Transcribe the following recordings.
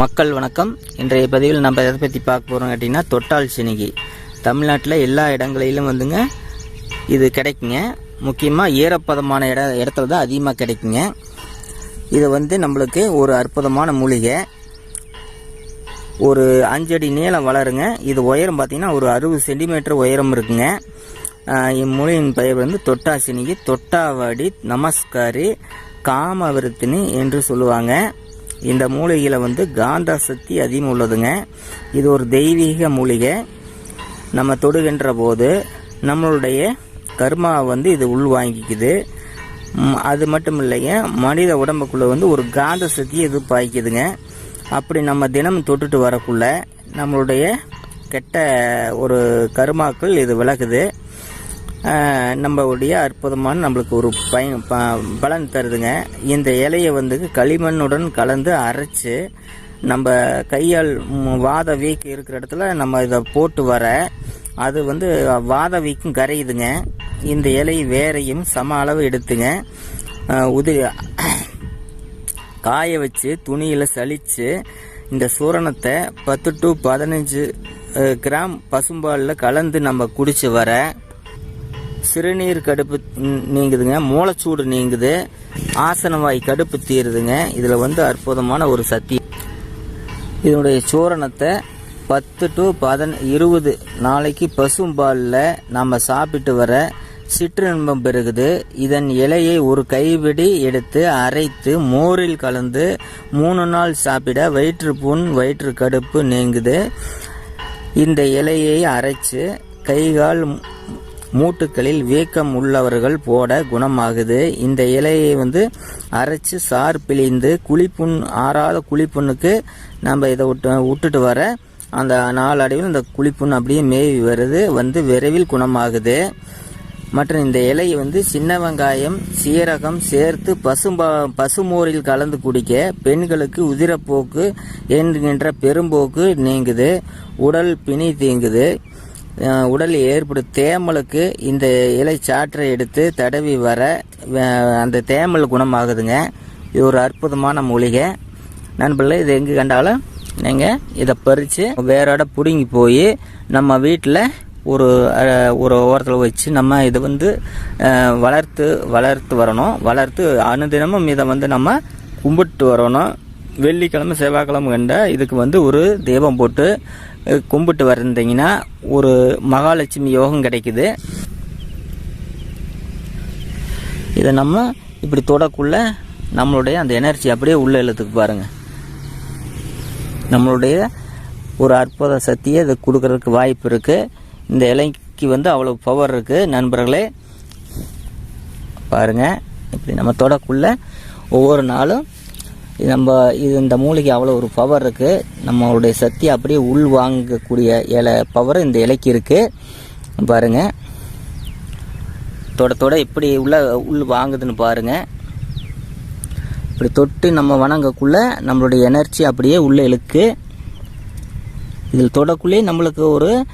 மக்கள் வணக்கம். இன்றைய பதிவில் நம்ம எதை பற்றி பார்க்க போகிறோம் கேட்டிங்கன்னா தொட்டால் சினிகி. தமிழ்நாட்டில் எல்லா இடங்களிலும் வந்துங்க இது கிடைக்குங்க. முக்கியமாக ஈரப்பதமான இட இடத்துல தான் அதிகமாக கிடைக்குங்க. இது வந்து நம்மளுக்கு ஒரு அற்புதமான மூலிகை. ஒரு அஞ்சடி நீளம் வளருங்க. இது உயரம் பார்த்திங்கன்னா ஒரு அறுபது சென்டிமீட்டர் உயரம் இருக்குங்க. இம்மொழியின் பெயர் வந்து தொட்டாசினிகி தொட்டாவாடி நமஸ்காரி காமவிருத்தினி என்று சொல்லுவாங்க. இந்த மூலிகையில் வந்து காந்த சக்தி அதிகம் உள்ளதுங்க. இது ஒரு தெய்வீக மூலிகை. நம்ம தொடுகின்ற போது நம்மளுடைய கர்மா வந்து இது உள்வாங்கிக்குது. அது மட்டும் இல்லைங்க மனித உடம்புக்குள்ளே வந்து ஒரு காந்த சக்தி இது பாய்க்குதுங்க அப்படி நம்ம தினம் தொட்டுட்டு வரக்குள்ள நம்மளுடைய கெட்ட ஒரு கருமாக்கள் இது விளக்குது நம்மளுடைய அற்புதமான நம்மளுக்கு ஒரு பயன் ப- பலன் தருதுங்க. இந்த இலையை வந்து களிமண்ணுடன் கலந்து அரைச்சு நம்ம கையால் வாத வீக்கு இருக்கிற இடத்துல நம்ம இதை போட்டு வர அது வந்து வாத வீக்கும் கரையுதுங்க. இந்த இலை வேறையும் சம அளவு எடுத்துங்க. உதி காய வச்சு துணியில் சலித்து இந்த சூரணத்தை பத்து டு பதினஞ்சு கிராம் பசும்பாலில் கலந்து நம்ம குடிச்சு வர சிறுநீர் கடுப்பு நீங்குதுங்க. மூளைச்சூடு நீங்குது. ஆசனவாய் கடுப்பு தீருதுங்க. இதில் வந்து அற்புதமான ஒரு சக்தி. இதனுடைய சூரணத்தை பத்து டு பதன் இருபது நாளைக்கு பசும்பாலில் நம்ம சாப்பிட்டு வர சிற்றின்பம் பெருகுது. இதன் இலையை ஒரு கைவிடி எடுத்து அரைத்து மோரில் கலந்து மூணு நாள் சாப்பிட வயிற்று புண் வயிற்று கடுப்பு நீங்குது. இந்த இலையை அரைச்சு கைகால் மூட்டுக்களில் வீக்கம் உள்ளவர்கள் போட குணமாகுது. இந்த இலையை வந்து அரைச்சு சார் பிழிந்து குழிப்புண் ஆறாத குழிப்புண்ணுக்கு நம்ம இதை விட்டு விட்டுட்டு வர அந்த நாளடைவில் இந்த குழிப்புண் அப்படியே மேவி வருது வந்து விரைவில் குணமாகுது. மற்றும் இந்த இலையை வந்து சின்ன வெங்காயம் சீரகம் சேர்த்து பசும்பா பசுமோரில் கலந்து குடிக்க பெண்களுக்கு உதிரப்போக்கு என்கின்ற பெரும்போக்கு நீங்குது. உடல் பிணி தீங்குது. உடலில் ஏற்படும் தேமலுக்கு இந்த இலை சாற்றை எடுத்து தடவி வர அந்த தேமல் குணமாகுதுங்க. இது ஒரு அற்புதமான மூலிகை. நண்பர்களே இது எங்கே கண்டாலும் நீங்கள் இதை பறித்து வேறோட பிடுங்கி போய் நம்ம வீட்டில் ஒரு ஒரு ஓரத்தில் வச்சு நம்ம இதை வந்து வளர்த்து வளர்த்து வரணும். வளர்த்து அனுதினமும் இதை வந்து நம்ம கும்பிட்டு வரணும். வெள்ளிக்கிழமை செவ்வாய்க்கிழமை கண்ட இதுக்கு வந்து ஒரு தீபம் போட்டு கும்பிட்டு வந்தீங்கன்னா ஒரு மகாலட்சுமி யோகம் கிடைக்குது. இதை நம்ம இப்படி தொடக்குள்ள நம்மளுடைய அந்த எனர்ஜி அப்படியே உள்ள இழுத்துக்கு பாருங்கள் நம்மளுடைய ஒரு அற்புத சக்தியை இதை கொடுக்கறதுக்கு வாய்ப்பு இருக்குது இந்த இலைக்கு வந்து அவ்வளோ பவர் இருக்குது நண்பர்களே. பாருங்க இப்படி நம்ம தொடக்குள்ள ஒவ்வொரு நாளும் இது நம்ம இது இந்த மூலிகை அவ்வளோ ஒரு பவர் இருக்குது நம்மளுடைய சக்தி அப்படியே உள் வாங்கக்கூடிய இலை பவர் இந்த இலைக்கு இருக்கு. பாருங்க. தொட தொட எப்படி உள்ள உள் வாங்குதுன்னு பாருங்க. இப்படி தொட்டு நம்ம வணங்கக்குள்ளே நம்மளுடைய எனர்ஜி அப்படியே உள்ளே இழுக்கு. இதில் தொடக்குள்ளே நம்மளுக்கு ஒரு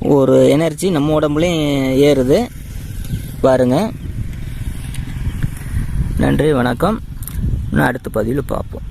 ஒரு எனர்ஜி நம்ம உடம்புலையும் ஏறுது. பாருங்க. நன்றி வணக்கம். இன்னும் அடுத்த பதிவில் பார்ப்போம்.